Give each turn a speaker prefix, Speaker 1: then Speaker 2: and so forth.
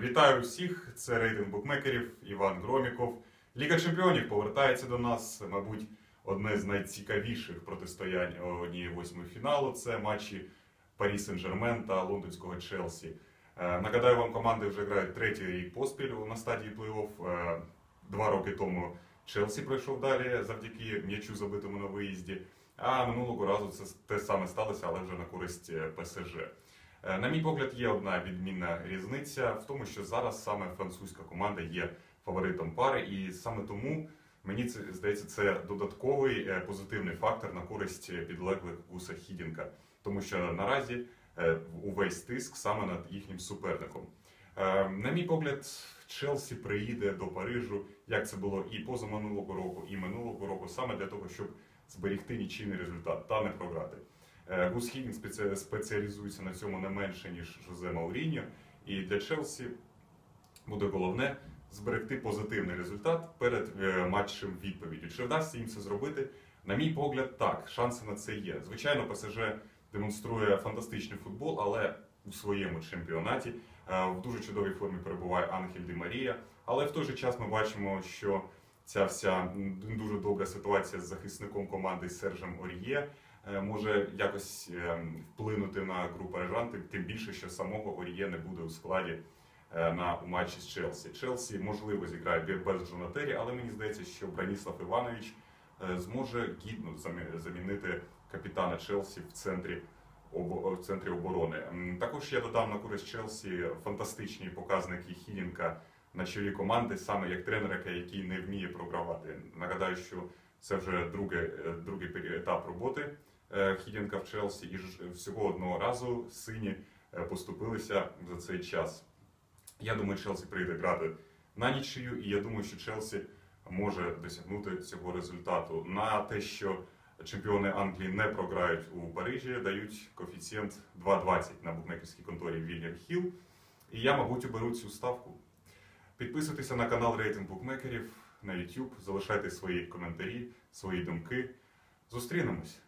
Speaker 1: Вітаю всіх! Це рейтинг букмекерів Іван Громіков. Ліга чемпіонів повертається до нас. Мабуть, одне з найцікавіших протистоянь однієї восьмої фіналу. Це матчі Парі Сен-Жермен та лондонського Челсі. Е, Нагадаю, вам команди вже грають третій рік поспіль на стадії плей-офф. Е, Два роки тому Челсі пройшов далі завдяки м'ячу забитому на виїзді. А минулого разу це те саме сталося, але вже на користь е, ПСЖ. Е, На мій погляд, є одна відмінна різниця в тому, що зараз саме французька команда є фаворитом пари, і саме тому мені це здається, це додатковий е, позитивний фактор на користь е, підлеглих Гуса Хідінка, тому що наразі увесь тиск саме над їхнім суперником. На мій погляд, Челсі приїде до Парижу, як це було і позаминулого року, і минулого року, саме для того, щоб зберігти нічийний результат та не програти. Е, Гус спеціалізується на цьому не менше, ніж Жозе Мауріньо. І для Челсі буде головне зберегти позитивний результат перед е, матчем відповіді. Чи вдасться їм це зробити? На мій погляд, так, шанси на це є. Звичайно, ПСЖ демонструє фантастичний футбол, але у своєму чемпіонаті е, в дуже чудовій формі перебуває Ангель Ді Марія. Але в той же час ми бачимо, що ця вся дуже добра ситуація з захисником команди Сержем Оріє е, може якось е, вплинути на гру парижан, тим- більше, що самого Оріє не буде у складі е, на у матчі з Челсі. Челсі можливо зіграє бе- без Джонатері, але мені здається, що Браніслав Іванович е, зможе гідно замі- замінити капітана Челсі в центрі. В центрі оборони також я додам на користь Челсі фантастичні показники Хідінка на чолі команди, саме як тренера, який не вміє програвати. Нагадаю, що це вже другий, другий етап роботи е, Хідінка в Челсі, і ж всього одного разу сині е, поступилися за цей час. Я думаю, Челсі прийде грати на нічию, і я думаю, що Челсі може досягнути цього результату. На те, що чемпіони Англії не програють у Парижі, дають коефіцієнт 2,20 на букмекерській конторі Вільям Хіл. І я, мабуть, оберу цю ставку. Підписуйтеся на канал Рейтинг букмекерів на YouTube, залишайте свої коментарі, свої думки. Зустрінемось!